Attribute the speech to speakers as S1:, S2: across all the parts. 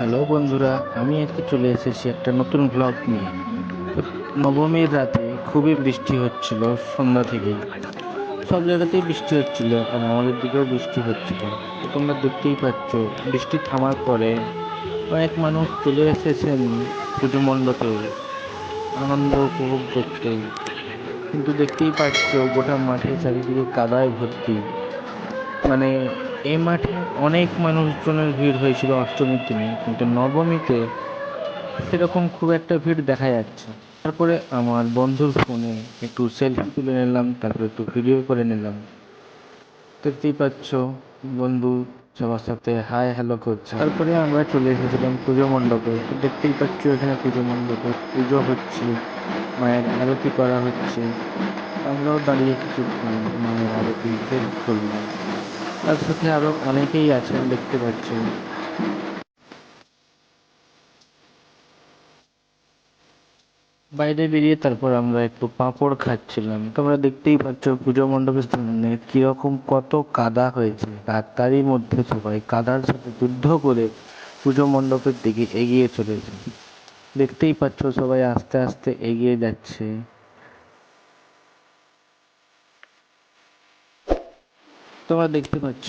S1: Hello বন্ধুরা, আমি আজকে চলে এসেছি একটা নতুন ব্লগ নিয়ে। নবমীর রাতে খুবই বৃষ্টি হচ্ছিল সন্ধ্যা থেকেই। সব জায়গাতেই বৃষ্টি হচ্ছিল আর আমাদের দিকেও বৃষ্টি হচ্ছিল। তোমরা দেখতেই পাচ্ছ, বৃষ্টি থামার পরে অনেক মানুষ চলে এসেছেন পুজো মণ্ডপে। আনন্দ উপভোগ করতে। কিন্তু দেখতেই পাচ্ছ, গোটা মাঠে চারিদিকে কাদায় ভর্তি। মানে এই মাঠে অনেক মানুষজনের ভিড় হয়েছিল অষ্টমীর দিনে, কিন্তু নবমীতে সেরকম খুব একটা ভিড় দেখা যাচ্ছে তারপরে আমার বন্ধুর ফোনে একটু সেলফি তুলে নিলাম, তারপরে একটু ভিডিও করে নিলাম। দেখতেই পাচ্ছ, বন্ধু সবার সাথে হাই হ্যালো করছে। তারপরে আমরা চলে এসেছিলাম পুজো মণ্ডপে। দেখতেই পাচ্ছ, এখানে পুজো মণ্ডপে পুজো হচ্ছে, মায়ের আরতি করা হচ্ছে। আমরাও দাঁড়িয়ে কিছুক্ষণ মায়ের আরতি করলাম। তার সাথে আরও অনেকেই আছেন, দেখতে পাচ্ছেন। বাইরে বেরিয়ে তারপর আমরা একটু পাঁপড় খাচ্ছিলাম। তোমরা দেখতেই পাচ্ছ পুজো মণ্ডপের সামনে কীরকম কত কাদা হয়েছে। আর তারই মধ্যে সবাই কাদার সাথে যুদ্ধ করে পুজো মণ্ডপের দিকে এগিয়ে চলেছে। দেখতেই পাচ্ছ সবাই আস্তে আস্তে এগিয়ে যাচ্ছে। তোমরা দেখতে পাচ্ছ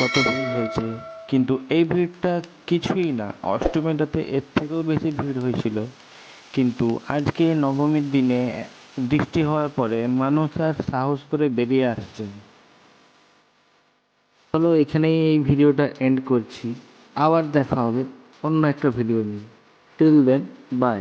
S1: কত ভিড় হয়েছে, কিন্তু এই ভিড়টা কিছুই না। অষ্টমীটাতে এর থেকেও বেশি ভিড় হয়েছিল। কিন্তু আজকে নবমীর দিনে বৃষ্টি হওয়ার পরে মানুষ আর সাহস করে বেরিয়ে আসছে। চলো এখানেই এই ভিডিওটা এন্ড করছি। আবার দেখা হবে অন্য একটা ভিডিও নিয়ে। Till then by